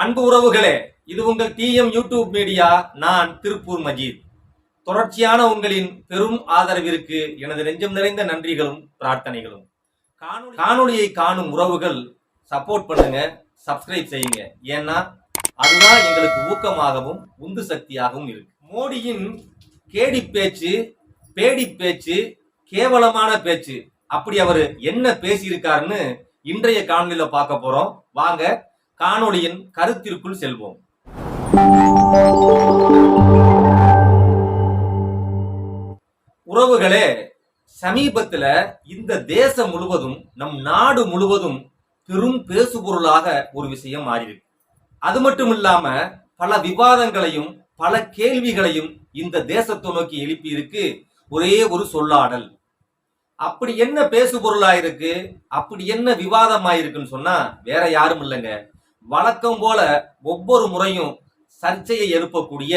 அன்பு உறவுகளே இது உங்கள் டிஎம் யூடியூப் மீடியா நான் திருப்பூர் மஜீத். தொடர்ச்சியான உங்களின் பெரும் ஆதரவிற்கு எனது நெஞ்சம் நிறைந்த நன்றிகளும் பிரார்த்தனைகளும். காணொலியை காணும் உறவுகள் சப்போர்ட் பண்ணுங்க சப்ஸ்கிரைப் செய்யுங்க. ஏன்னா அதுதான் எங்களுக்கு ஊக்கமாகவும் உந்து சக்தியாகவும் இருக்கு. மோடியின் கேடி பேச்சு பேடி பேச்சு கேவலமான பேச்சு. அப்படி அவர் என்ன பேசியிருக்காருன்னு இன்றைய காணொலியில் பார்க்க போறோம். வாங்க காணொளியின் கருத்திற்குள் செல்வோம். உறவுகளே சமீபத்துல இந்த தேசம் முழுவதும் நம் நாடு முழுவதும் பெரும் பேசுபொருளாக ஒரு விஷயம் மாறியிருக்கு. அது மட்டும் இல்லாம பல விவாதங்களையும் பல கேள்விகளையும் இந்த தேசத்தை நோக்கி எழுப்பி இருக்கு ஒரே ஒரு சொல்லாடல். அப்படி என்ன பேசுபொருளா இருக்கு அப்படி என்ன விவாதமாயிருக்குன்னு சொன்னா வேற யாரும் இல்லைங்க. வழக்கம் போல ஒவ்வொரு முறையும் சர்ச்சையை எழுப்பக்கூடிய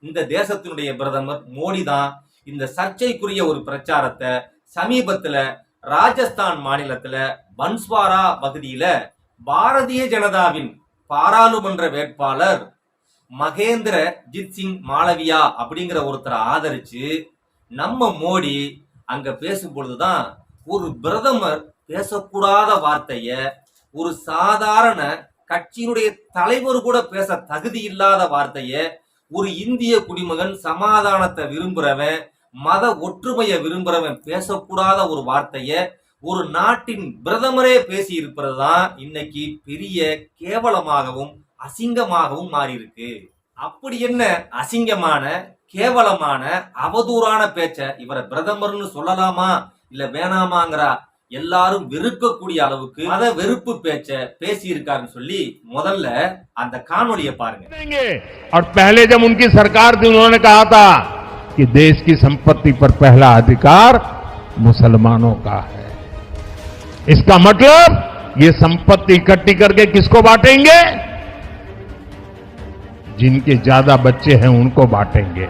இந்த தேசத்தினுடைய பிரதமர் மோடி தான் இந்த சர்ச்சைக்குரிய ஒரு பிரச்சாரத்தை சமீபத்துல ராஜஸ்தான் மாநிலத்துல பன்ஸ்வாரா பகுதியில பாரதிய ஜனதாவின் பாராளுமன்ற வேட்பாளர் மகேந்திர ஜித் சிங் மாளவியா அப்படிங்கிற ஒருத்தரை ஆதரிச்சு நம்ம மோடி அங்க பேசும்பொழுதுதான் ஒரு பிரதமர் பேசக்கூடாத வார்த்தைய ஒரு சாதாரண கட்சியினுடைய தலைவர் கூட பேச தகுதி இல்லாத வார்த்தைய ஒரு இந்திய குடிமகன் சமாதானத்தை விரும்புறவன் மத ஒற்றுமையை விரும்புறவன் பேசக்கூடாத ஒரு வார்த்தைய ஒரு நாட்டின் பிரதமரே பேசி இருப்பது தான் இன்னைக்கு பெரிய கேவலமாகவும் அசிங்கமாகவும் மாறியிருக்கு. அப்படி என்ன அசிங்கமான கேவலமான அவதூறான பேச்ச இவரை பிரதமர்னு சொல்லலாமா இல்ல வேணாமாங்கிற எல்லாரும் வெறுக்கக்கூடிய அளவுக்கு மத வெறுப்பு பேச்ச பேசி இருக்காருன்னு சொல்லி முதல்ல அந்த காணொளியை பாருங்க देंगे और पहले जब उनकी सरकार थी उन्होंने कहा था कि देश की संपत्ति पर पहला अधिकार मुसलमानों का है इसका मतलब ये संपत्ति इकट्ठी करके किसको बांटेंगे जिनके ज्यादा बच्चे हैं उनको बांटेंगे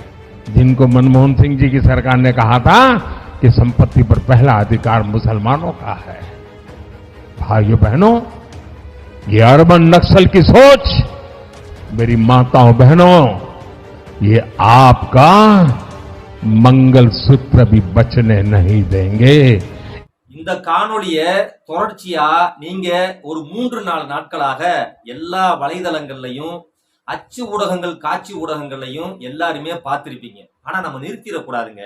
जिनको मनमोहन सिंह जी की सरकार ने कहा था कि संपत्ति पर पहला अधिकार मुसलमानों का है भाइयों बहनों ये अर्बन नक्सल की सोच मेरी माताओं बहनों ये आपका मंगल सूत्र भी बचने नहीं देंगे இந்த காணொளிய தொடர்ச்சியா நீங்க ஒரு மூன்று நாலு நாட்களாக எல்லா வலைதளங்கள்லையும் அச்சு ஊடகங்கள் காட்சி ஊடகங்கள்லையும் எல்லாருமே பார்த்துருப்பீங்க. ஆனா நம்ம நிறுத்திடக்கூடாதுங்க.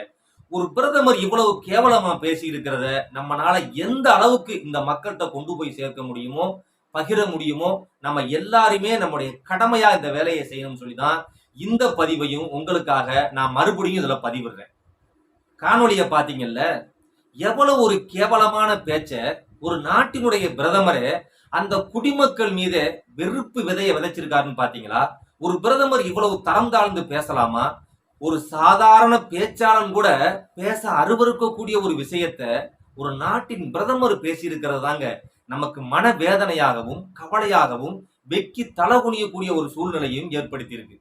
ஒரு பிரதமர் இவ்வளவு கேவலமா பேசி இருக்கிறத நம்மனால எந்த அளவுக்கு இந்த மக்கள்கிட்ட கொண்டு போய் சேர்க்க முடியுமோ பகிர முடியுமோ நம்ம எல்லாருமே நம்முடைய கடமையா இந்த வேலையை செய்யணும்னு சொல்லி தான் இந்த பதிவையும் உங்களுக்காக நான் மறுபடியும் இதுல பதிவிடுறேன். காணொலியை பார்த்தீங்கல்ல எவ்வளவு ஒரு கேவலமான பேச்ச ஒரு நாட்டினுடைய பிரதமரை அந்த குடிமக்கள் மீது வெறுப்பு விதைய விதைச்சிருக்காருன்னு பாத்தீங்களா? ஒரு பிரதமர் இவ்வளவு தரம் தாழ்ந்து பேசலாமா? ஒரு சாதாரண பேச்சாளன் கூட பேச அருவருக்கக்கூடிய ஒரு விஷயத்த ஒரு நாட்டின் பிரதமர் பேசியிருக்கிறது தாங்க நமக்கு மன வேதனையாகவும் கவலையாகவும் வெக்கி தலகுனியக்கூடிய ஒரு சூழ்நிலையும் ஏற்படுத்தியிருக்கு.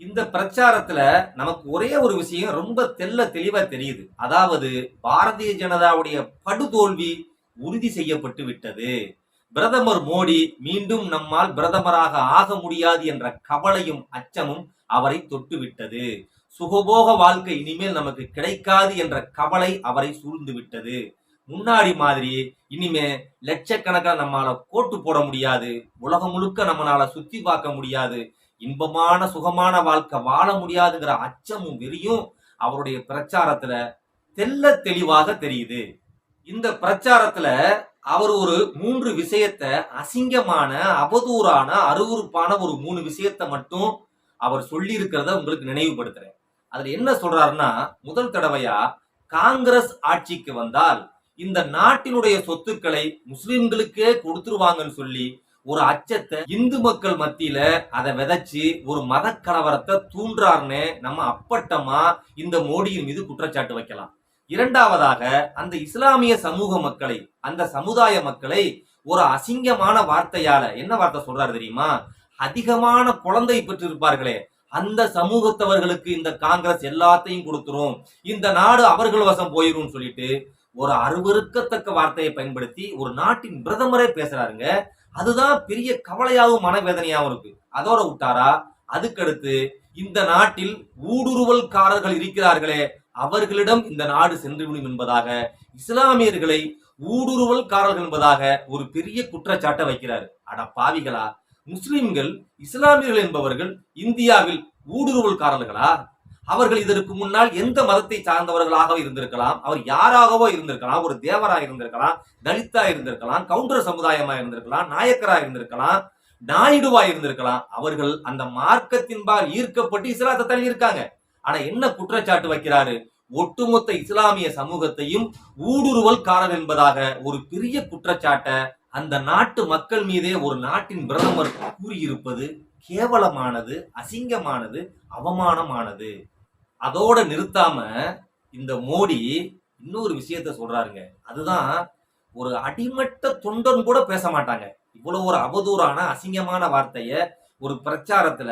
இந்த பிரச்சாரத்துல நமக்கு ஒரே ஒரு விஷயம் ரொம்ப தெல்ல தெளிவா தெரியுது. அதாவது பாரதிய ஜனதாவுடைய படுதோல்வி உறுதி செய்யப்பட்டு விட்டது. பிரதமர் மோடி மீண்டும் நம்மால் பிரதமராக ஆக முடியாது என்ற கவலையும் அச்சமும் அவரை தொட்டு விட்டது சுகபோக வாழ்க்கை இனிமேல் நமக்கு கிடைக்காது என்ற கவலை அவரை சூழ்ந்து விட்டது முன்னாடி மாதிரி இனிமே லட்சக்கணக்கான நம்மளால கோட்டு போட முடியாது. உலகம் முழுக்க நம்மளால சுத்தி பார்க்க முடியாது. இன்பமான சுகமான வாழ்க்கை வாழ முடியாதுங்கிற அச்சமும் வெறியும் அவருடைய பிரச்சாரத்துல தெல்ல தெளிவாக தெரியுது. இந்த பிரச்சாரத்துல அவர் ஒரு மூன்று விஷயத்த அசிங்கமான அவதூறான அருவருப்பான ஒரு மூணு விஷயத்த மட்டும் அவர் சொல்லி இருக்கிறத உங்களுக்கு நினைவுபடுத்துறேன். அதுல என்ன சொல்றாருன்னா முதல் தடவையா காங்கிரஸ் ஆட்சிக்கு வந்தால் இந்த நாட்டினுடைய சொத்துக்களை முஸ்லிம்களுக்கே கொடுத்துருவாங்கன்னு சொல்லி ஒரு அச்சத்தை இந்து மக்கள் மத்தியில அதை விதைச்சு ஒரு மத கலவரத்தை தூண்டுறாருன்னு நம்ம அப்பட்டமா இந்த மோடியின் மீது குற்றச்சாட்டு வைக்கலாம். இரண்டாவதாக அந்த இஸ்லாமிய சமூக மக்களை அந்த சமுதாய மக்களை ஒரு அசிங்கமான வார்த்தையால என்ன வார்த்தை சொல்றாரு தெரியுமா? அதிகமான குழந்தை பெற்றிருப்பார்களே. அந்த சமூகத்தவர்களுக்கு இந்த காங்கிரஸ் எல்லாத்தையும் கொடுத்துரும். இந்த நாடு அவர்கள் வசம் போயிரும் சொல்லிட்டு ஒரு அருவருக்கத்தக்க வார்த்தையை பயன்படுத்தி ஒரு நாட்டின் பிரதமரே பேசுறாருங்க. அதுதான் பெரிய கவலையாகவும் மனவேதனையாகவும் இருக்கு. அதோட விட்டாரா? அதுக்கடுத்து இந்த நாட்டில் ஊடுருவல்காரர்கள் இருக்கிறார்களே அவர்களிடம் இந்த நாடு சென்றுவிடும் என்பதாக இஸ்லாமியர்களை ஊடுருவல்காரர்கள் என்பதாக ஒரு பெரிய குற்றச்சாட்டை வைக்கிறார். அட பாவிகளா முஸ்லிம்கள் இஸ்லாமியர்கள் என்பவர்கள் இந்தியாவில் ஊடுருவல்காரர்களா? அவர்கள் இதற்கு முன்னால் எந்த மதத்தை சார்ந்தவர்களாக இருந்திருக்கலாம் அவர் யாராகவோ இருந்திருக்கலாம் ஒரு தேவரா இருந்திருக்கலாம் தலித்தா இருந்திருக்கலாம் கவுண்டர் சமுதாயமா இருந்திருக்கலாம் நாயக்கரா இருந்திருக்கலாம் நாயுடுவா இருந்திருக்கலாம். அவர்கள் அந்த மார்க்கத்தின்பால் ஈர்க்கப்பட்டு இஸ்லாத்தை தள்ளி இருக்காங்க ஆனா என்ன குற்றச்சாட்டு வைக்கிறாரு? ஒட்டுமொத்த இஸ்லாமிய சமூகத்தையும் ஊடுருவல்காரர் என்பதாக ஒரு பெரிய குற்றச்சாட்டை அந்த நாட்டு மக்கள் மீதே ஒரு நாட்டின் பிரதமர் கூறியிருப்பது கேவலமானது அசிங்கமானது அவமானமானது. அதோட நிறுத்தாம இந்த மோடி இன்னொரு விஷயத்த சொல்றாருங்க. அதுதான் ஒரு அடிமட்ட தொண்டன் கூட பேச மாட்டாங்க. இவ்வளவு ஒரு அவதூறான அசிங்கமான வார்த்தைய ஒரு பிரச்சாரத்துல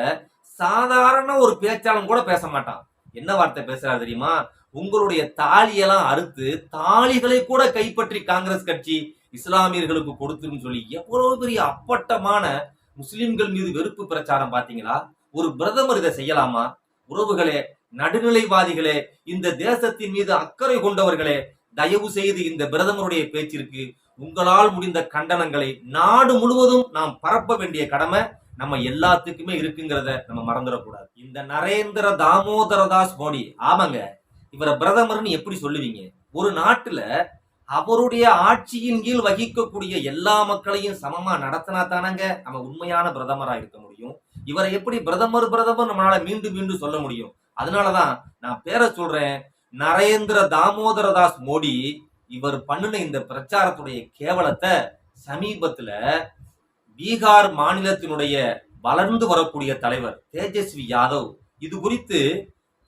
சாதாரண ஒரு பேச்சாளன் கூட பேச மாட்டான். என்ன வார்த்தை பேசுறாரு தெரியுமா? உங்களுடைய தாலியெல்லாம் அறுத்து தாலிகளை கூட கைப்பற்றி காங்கிரஸ் கட்சி இஸ்லாமியர்களுக்கு கொடுத்துருன்னு சொல்லி எவ்வளவு பெரிய அப்பட்டமான முஸ்லிம்கள் மீது வெறுப்பு பிரச்சாரம் பாத்தீங்களா ஒரு பிரதமர் இதை செய்யலாமா? உறவுகளே நடுநிலைவாதிகளே இந்த தேசத்தின் மீது அக்கறை கொண்டவர்களே தயவு செய்து இந்த பிரதமருடைய பேச்சிற்கு உங்களால் முடிந்த கண்டனங்களை நாடு முழுவதும் நாம் பரப்ப வேண்டிய கடமை நம்ம எல்லாத்துக்குமே இருக்குங்கிறத நம்ம மறந்துடக்கூடாது. இந்த நரேந்திர தாமோதர தாஸ் மோடி ஆமாங்க இவரை பிரதமர்னு எப்படி சொல்லுவீங்க? ஒரு நாட்டுல அவருடைய ஆட்சியின் கீழ் வகிக்கக்கூடிய எல்லா மக்களையும் சமமா நடத்தினா தானங்க நம்ம உண்மையான பிரதமரா இருக்க முடியும்? இவரை எப்படி பிரதமர் பிரதமர் நம்மளால மீண்டும் மீண்டும் சொல்ல முடியும்? அதனாலதான் நான் பேரை சொல்றேன். நரேந்திர தாமோதர தாஸ் மோடி இவர் பண்ணின இந்த பிரச்சாரத்துடைய கேவலத்தை சமீபத்துல பீகார் மாநிலத்தினுடைய வளர்ந்து வரக்கூடிய தலைவர் தேஜஸ்வி யாதவ் இது குறித்து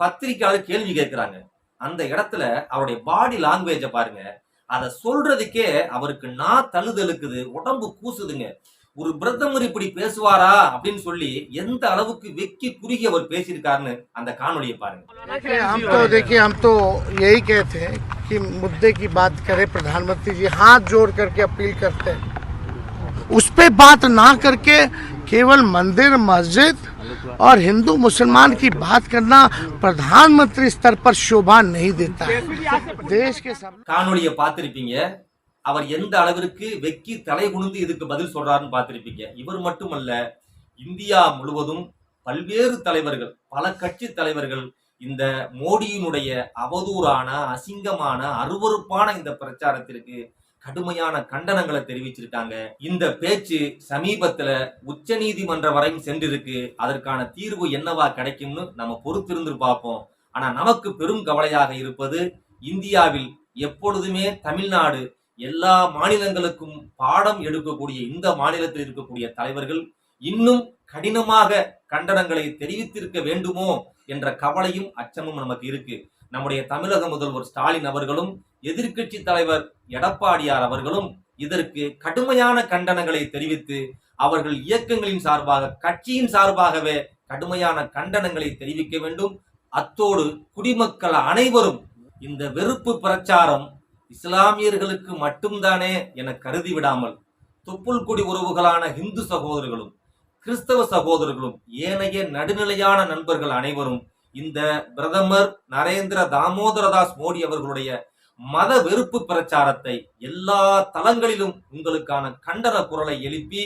பத்திரிகையாளர் கேள்வி கேட்கிறாங்க. அந்த இடத்துல அவருடைய பாடி லாங்குவேஜை பாருங்க. அதை சொல்றதுக்கே அவருக்கு நா தழுதலுக்குது உடம்பு கூசுதுங்க. ஒரு பிரதமர் இப்படி பேசுவாரா அப்படின்னு சொல்லி எந்த அளவுக்கு வெக்கி குறுகி அவர் பேசியிருக்காருன்னு அந்த காணொளியை பாருங்க देखिए, हम तो देखिए हम तो यही कहते हैं कि मुद्दे की बात करें प्रधानमंत्री जी हाथ जोड़ करके अपील करते हैं उस पे बात ना करके केवल मंदिर मस्जिद और हिंदू मुसलमान की बात करना प्रधानमंत्री स्तर पर शोभा नहीं देता है देश के सब காணொளியை பார்த்திருப்பீங்க அவர் எந்த அளவிற்கு வெக்கி தலை குனிந்து இதுக்கு பதில் சொல்றாருன்னு பார்த்திருப்பீங்க. இவர் மட்டுமல்ல இந்தியா முழுவதும் பல்வேறு தலைவர்கள் பல கட்சி தலைவர்கள் இந்த மோடியினுடைய அவதூறான அசிங்கமான அருவருப்பான இந்த பிரச்சாரத்திற்கு கடுமையான கண்டனங்களை தெரிவிச்சிருக்காங்க. இந்த பேச்சு சமீபத்துல உச்ச நீதிமன்ற வரையும் சென்றிருக்கு. அதற்கான தீர்வு என்னவா கிடைக்கும்னு நம்ம பொறுத்திருந்து பார்ப்போம். ஆனா நமக்கு பெரும் கவலையாக இருப்பது இந்தியாவில் எப்பொழுதுமே தமிழ்நாடு எல்லா மாநிலங்களுக்கும் பாடம் எடுக்கக்கூடிய இந்த மாநிலத்தில் இருக்கக்கூடிய தலைவர்கள் இன்னும் கடினமாக கண்டனங்களை தெரிவித்திருக்க வேண்டுமோ என்ற கவலையும் அச்சமும் நமக்கு இருக்கு. நம்முடைய தமிழக முதல்வர் ஸ்டாலின் அவர்களும் எதிர்க்கட்சி தலைவர் எடப்பாடியார் அவர்களும் இதற்கு கடுமையான கண்டனங்களை தெரிவித்து அவர்கள் இயக்கங்களின் சார்பாக கட்சியின் சார்பாகவே கடுமையான கண்டனங்களை தெரிவிக்க வேண்டும். அத்தோடு குடிமக்கள் அனைவரும் இந்த வெறுப்பு பிரச்சாரம் இஸ்லாமியர்களுக்கு மட்டும்தானே என கருதி விடாமல் தொப்புள் கொடி உறவுகளான இந்து சகோதரர்களும் கிறிஸ்தவ சகோதரர்களும் ஏனைய நடுநிலையான நண்பர்கள் அனைவரும் இந்த பிரதமர் நரேந்திர தாமோதரதாஸ் மோடி அவர்களுடைய மத வெறுப்பு பிரச்சாரத்தை எல்லா தளங்களிலும் உங்களுக்கான கண்டன குரலை எழுப்பி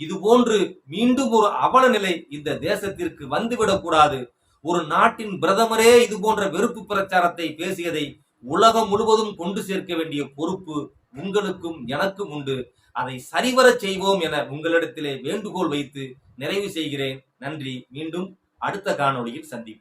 இது போன்று மீண்டும் ஒரு அவல நிலை இந்த தேசத்திற்கு வந்துவிடக்கூடாது. ஒரு நாட்டின் பிரதமரே இது போன்ற வெறுப்பு பிரச்சாரத்தை பேசியதை உலகம் முழுவதும் கொண்டு சேர்க்க வேண்டிய பொறுப்பு உங்களுக்கும் எனக்கும் உண்டு. அதை சரிவரச் செய்வோம் என உங்களிடத்திலே வேண்டுகோள் வைத்து நிறைவு செய்கிறேன். நன்றி. மீண்டும் அடுத்த காணொளியில் சந்திப்போம்.